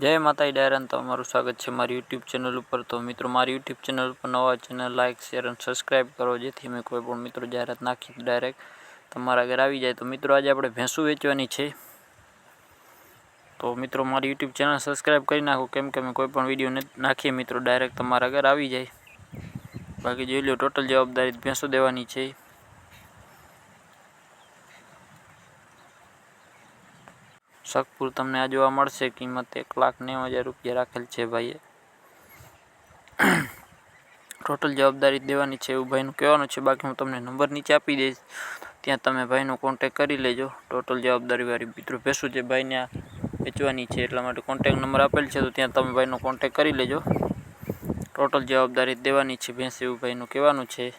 જય માતાજી ડાયરાન તમારું સ્વાગત છે મારી યુટ્યુબ ચેનલ ઉપર. તો મિત્રો, મારી યુટ્યુબ ચેનલ ઉપર નવા ચેનલ લાઇક શેર અને સબસ્ક્રાઈબ કરો, જેથી મેં કોઈ પણ મિત્રો જાહેરાત નાખી ડાયરેક્ટ તમારા ઘરે આવી જાય. તો મિત્રો, આજે આપણે ભેંસું વેચવાની છે. તો મિત્રો, મારી યુટ્યુબ ચેનલ સબસ્ક્રાઈબ કરી નાખો, કેમ કે મેં કોઈ પણ વીડિયો નાખીએ મિત્રો, ડાયરેક્ટ તમારા ઘરે આવી જાય. બાકી જોઈ લો, ટોટલ જવાબદારી ભેંસો દેવાની છે. શકપુર તમને આ જોવા મળશે. કિંમત એક લાખ નેવું હજાર રૂપિયા રાખેલ છે ભાઈએ. ટોટલ જવાબદારી દેવાની છે એવું ભાઈનું કહેવાનું છે. બાકી હું તમને નંબર નીચે આપી દઈશ. ત્યાં તમે ભાઈનો કોન્ટેક કરી લેજો. ટોટલ જવાબદારીવાળી મિત્રો ભેસું છે ભાઈને વેચવાની છે એટલા માટે કોન્ટેક નંબર આપેલ છે, તો ત્યાં તમે ભાઈનો કોન્ટેક કરી લેજો. ટોટલ જવાબદારી દેવાની છે ભેંસ એવું ભાઈનું કહેવાનું છે.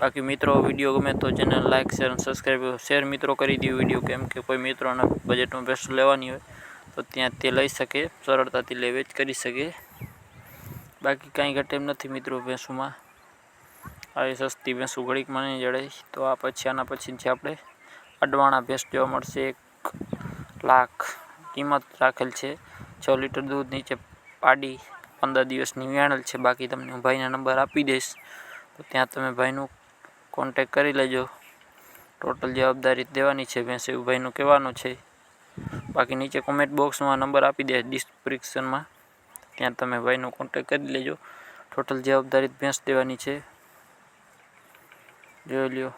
બાકી મિત્રો, વીડિયો ગમે તો ચેનલ લાઇક શેર અને સબસ્ક્રાઈબ શેર મિત્રો કરી દો વીડિયો, કેમ કે કોઈ મિત્રોના બજેટમાં ભેંસો લેવાની હોય, તો ત્યાં તે લઈ શકે, સરળતાથી લે, વેચ કરી શકે. બાકી કાંઈ ઘટે એમ નથી મિત્રો ભેંસુમાં. આવી સસ્તી ભેંસું ઘડીકમાં નહીં જડે. તો આ પછી, આના પછી જે આપણે અડવાણા ભેંસ જોવા મળશે, એક લાખ કિંમત રાખેલ છે. છ લીટર દૂધ નીચે પાડી, પંદર દિવસની વેણેલ છે. બાકી તમને હું ભાઈના નંબર આપી દઈશ. તો ત્યાં તમે ભાઈનું કોન્ટેક કરી લેજો. ટોટલ જવાબદારી દેવાની છે ભેંસ, એવું ભાઈનું કહેવાનું છે. બાકી નીચે કોમેન્ટ બોક્સમાં નંબર આપી દે ડિસ્ક્રિપ્શનમાં ત્યાં તમે ભાઈનો કોન્ટેક કરી લેજો. ટોટલ જવાબદારી ભેંસ દેવાની છે. જોઈ લ્યો.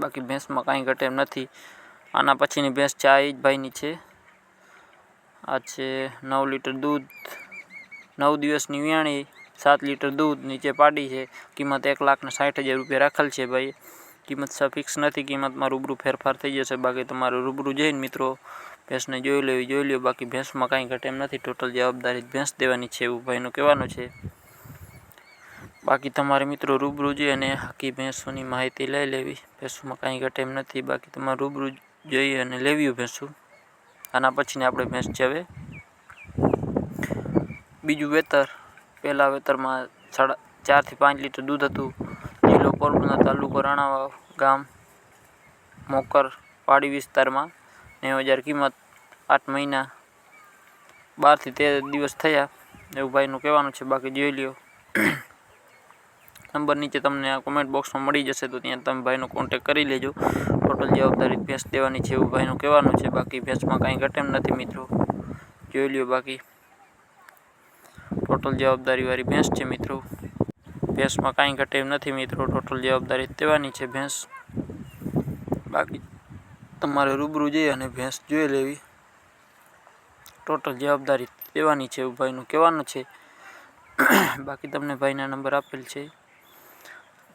બાકી ભેંસમાં કાંઈ ઘટે એમ નથી. આના પછીની ભેંસ ચા એ જ ભાઈની છે. આ છે નવ લીટર દૂધ. નવ દિવસની વિયાણી સાત લીટર દૂધ નીચે પાડી છે. કિંમત એક લાખને સાઠ હજાર રૂપિયા રાખેલ છે ભાઈ. કિંમત ફિક્સ નથી. કિંમતમાં રૂબરૂ ફેરફાર થઈ જશે. બાકી તમારે રૂબરૂ જઈને મિત્રો ભેંસને જોઈ લેવી, જોઈ લો બાકી ભેંસમાં કાંઈ ઘટે એમ નથી. ટોટલ જવાબદારી ભેંસ દેવાની છે એવું ભાઈનું કહેવાનું છે. બાકી તમારે મિત્રો રૂબરૂ જઈ અને આખી ભેંસોની માહિતી લઈ લેવી. ભેંસોમાં કાંઈ ઘટે એમ નથી. બાકી તમારે રૂબરૂ જઈ અને લેવી ભેંસું. આના પછીને આપણે ભેંસ છે બીજું વેતર. પહેલાં વેતરમાં સાડા ચારથી પાંચ લીટર દૂધ હતું. જિલ્લો પોરબંદર તાલુકો રાણાવાવ ગામ, મોકર પાડી વિસ્તારમાં નેવું હજાર કિંમત આઠ મહિના બારથી તેર દિવસ થયા એવું ભાઈનું કહેવાનું છે. બાકી જોઈ લ્યો. નંબર નીચે તમને આ કોમેન્ટ બોક્સમાં મળી જશે તો ત્યાં તમે ભાઈનો કોન્ટેક કરી લેજો. ટોટલ જવાબદારી ભેંસ દેવાની છે એવું ભાઈનું કહેવાનું છે. બાકી ભેંસમાં કાંઈ ઘટે એમ નથી મિત્રો. જોઈ લ્યો બાકી. ટોટલ જવાબદારીવાળી ભેંસ છે મિત્રો. ભેંસમાં કાંઈ ઘટે નથી મિત્રો ટોટલ જવાબદારી દેવાની છે ભેંસ. બાકી તમારે રૂબરૂ જઈ અને ભેંસ જોઈ લેવી. ટોટલ જવાબદારી દેવાની છે એવું ભાઈનું કહેવાનું છે. બાકી તમને ભાઈના નંબર આપેલ છે.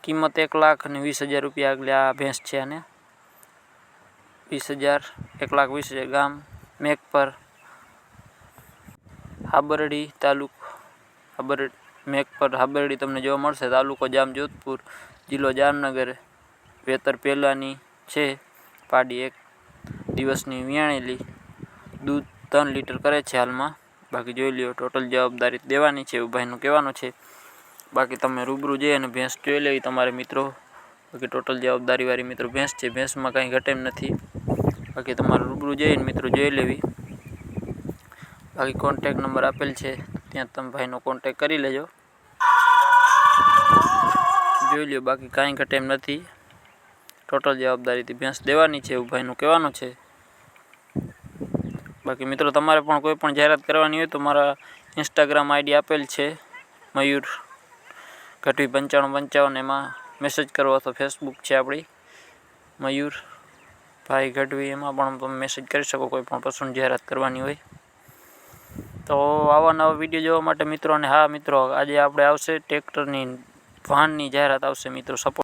કિંમત એક લાખ અને વીસ હજાર રૂપિયા આગલે આ ભેંસ છે અને વીસ હજાર, એક લાખ વીસ હજાર ગામ, મેઘપર, હાબરડી તાલુકો હાબર મેઘપર હાબરડી તમને જોવા મળશે, તાલુકો જામ જોધપુર, જિલ્લો જામનગર, વેતર પહેલાંની છે, પાડી એક દિવસની વિયાણેલી દૂધ ત્રણ લીટર કરે છે હાલમાં. બાકી જોઈ લ્યો, ટોટલ જવાબદારી દેવાની છે એવું ભાઈનું કહેવાનું છે. બાકી તમે રૂબરૂ જઈ અને ભેંસ જોઈ લેવી તમારે મિત્રો. બાકી ટોટલ જવાબદારીવાળી મિત્રો ભેંસ છે, ભેંસમાં કાંઈ ઘટે એમ નથી. બાકી તમારે રૂબરૂ જઈને મિત્રો જોઈ લેવી. બાકી કોન્ટેક નંબર આપેલ છે ત્યાં તમે ભાઈનો કોન્ટેક કરી લેજો. જોઈ લ્યો, બાકી કાંઈ ઘટે એમ નથી. ટોટલ જવાબદારીથી ભેંસ દેવાની છે એવું ભાઈનું કહેવાનું છે. બાકી મિત્રો, તમારે પણ કોઈ પણ જાહેરાત કરવાની હોય તો મારા ઇન્સ્ટાગ્રામ આઈડી આપેલ છે, મયુર ગઢવી પંચાણું પંચાવન. એમાં મેસેજ કરો અથવા ફેસબુક છે આપણી. મયુર ભાઈ ગઢવી એમાં પણ તમે મેસેજ કરી શકો, કોઈ પણ પસંદ જાહેરાત કરવાની હોય. તો આવા નવા વીડિયો જોવા માટે મિત્રો અને હા મિત્રો, આજે આપણે આવશે ટ્રેક્ટરની વાહનની જાહેરાત આવશે મિત્રો સપોર્ટ